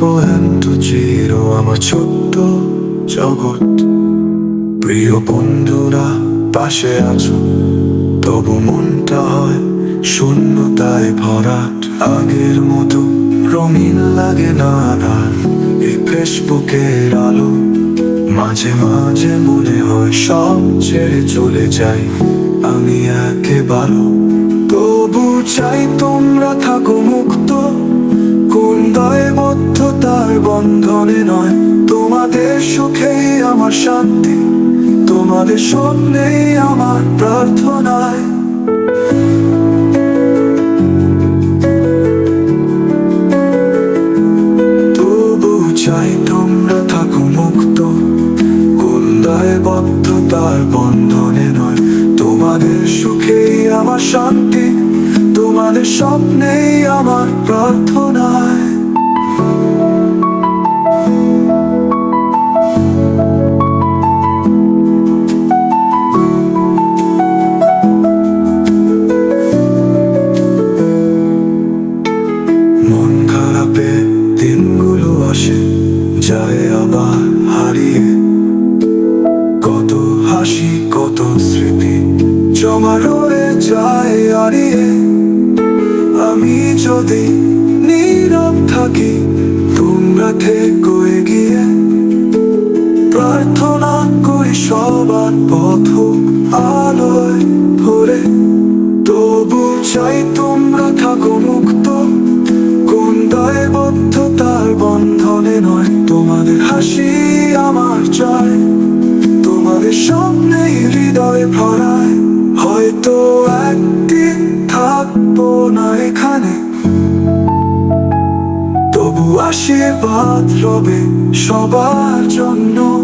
পর্যন্ত চির আমার ছোট্ট জগৎ। প্রিয় বন্ধুরা, পাশে আছো। তবু মনটা হয় শূন্যতায় ভরাট। আগের মতো রঙিন লাগে না আর এই ফেসবুকের আলো মাঝে মাঝে মনে হয় সব ছেড়ে চলে যাই। আমি একে ভালো তবু চাই তোমরা থাকো মুক্ত বন্ধনে নয়। তোমাদের সুখেই আমার শান্তি, তোমাদের স্বপ্নেই আমার প্রার্থনায়। দায়বদ্ধতার বন্ধনে নয়। তোমাদের সুখেই আমার শান্তি, তোমাদের স্বপ্নেই আমার প্রার্থনায় খারাপে দিনগুলো আসে, যায় আবার হারিয়ে। কত হাসি, কত স্মৃতি জমা রয়ে যায় হারিয়ে। আমি যদি নীরব থাকি, তোমরা থেকো গিয়ে প্রার্থনা করি সবার পথ আলোয় তোমাদের হাসি আমার চাই তোমাদের সামনে হৃদয় ভরায়। হয়তো একদিন থাকব না এখানে। তবু আশীর্বাদ রবে সবার জন্য